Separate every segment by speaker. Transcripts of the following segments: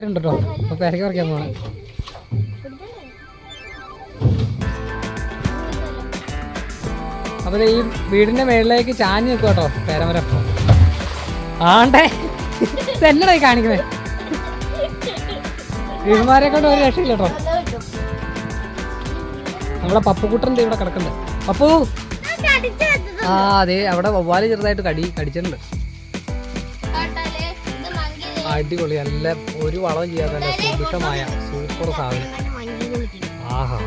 Speaker 1: ഉണ്ട് കേട്ടോ അപ്പൊ പേരയ്ക്ക പറിക്കാൻ പോകണം ഈ വീടിന്റെ മേളിലേക്ക് ചാഞ്ഞ് നിൽക്കും കേട്ടോ പേരമരം. ആണ്ടേ. തന്നെ കാണിക്കുന്നത് വീടുമാരെ കൊണ്ട് ഒരു രക്ഷയില്ല കേട്ടോ നമ്മളെ പപ്പുക്കുട്ടന്റെ ഇവിടെ കിടക്കുന്നുണ്ട്. പപ്പു. ആ അതെ അവിടെ വവ്വാൽ ചെറുതായിട്ട് കടി കടിച്ചിട്ടുണ്ട്. അടിപൊളി. നല്ല ഒരു വളം ചെയ്യാതെ നല്ല സുഭിക്ഷമായ സൂപ്പർ സാധനം. ആഹാ.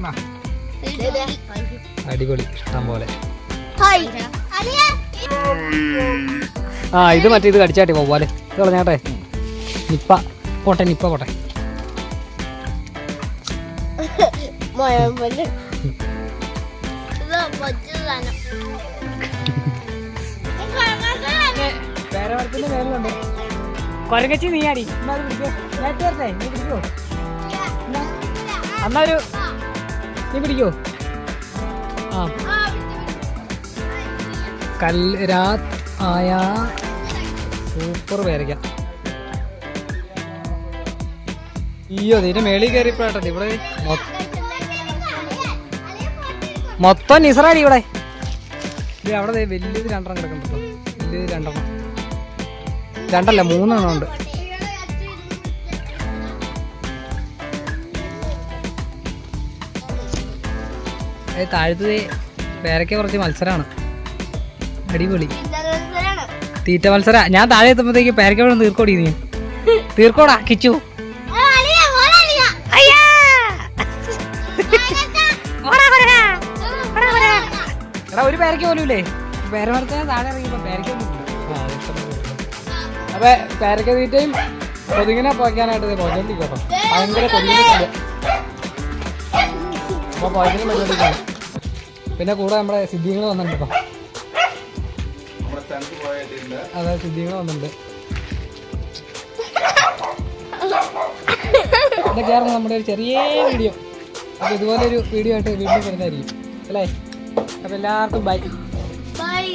Speaker 1: ആ, അടിപൊളി. ഇഷ്ടം പോലെ. ആ ഇത് മറ്റേ ഇത് കടിച്ചാട്ടെ പോവാലെ ഇത് കളഞ്ഞാട്ടെ. നിപ്പ. പോട്ടെ നിപ്പ പോട്ടെ. മേലുണ്ട് കൊരങ്ങച്ചി പിടിക്കോ. ഞാൻ ഇട്ട് നീ പിടിക്കോ? ഒരു നീ പിടിക്കോ? ആ. കല്ല് ആയ സൂപ്പർ പേരയ്ക്ക. അയ്യോ ഇതിന്റെ മേളിൽ കയറിപ്പോട്ടെ ഇവിടെ. മൊത്തം നിസറാടി ഇവിടെ. അവിടെ വലിയത് രണ്ടെണ്ണം കിടക്കുന്നുണ്ടോ വലിയത് രണ്ടെണ്ണം. രണ്ടല്ല മൂന്നെണ്ണം ഉണ്ട്. താഴത്ത് പേരയ്ക്ക കുറച്ച് മത്സരമാണ് അടിപൊളി. തീറ്റ മത്സര. ഞാൻ താഴെ എത്തുമ്പോഴത്തേക്ക് പേരയ്ക്ക വേണം തീർക്കോടി നീ. തീർക്കോടാ കിച്ചു. എടാ ഒരു പേരക്ക പോലും ഇല്ലേ പേരമരത്തിന് താഴെ ഇറങ്ങിയപ്പോ പേരയ്ക്ക അപ്പൊ പേരക്ക തീറ്റയും കൊതുകിനെ പോയ്ക്കാനായിട്ട് പോയിക്കൊണ്ടിരിക്കട്ടോ ഭയങ്കര കൊതുകിനെ അപ്പൊ പിന്നെ കൂടെ നമ്മുടെ സിദ്ധികൾ വന്നിട്ടുണ്ട് ഇപ്പൊ അതെ സിദ്ധികൾ വന്നിട്ടുണ്ട്. ഇതൊക്കെയായിരുന്നു നമ്മുടെ ഒരു ചെറിയ വീഡിയോ. അപ്പൊ ഇതുപോലെ ഒരു വീഡിയോ ആയിട്ട് വീണ്ടും വരുന്നതായിരിക്കും. അല്ലേ? അപ്പൊ എല്ലാവർക്കും ബൈ
Speaker 2: ബൈ.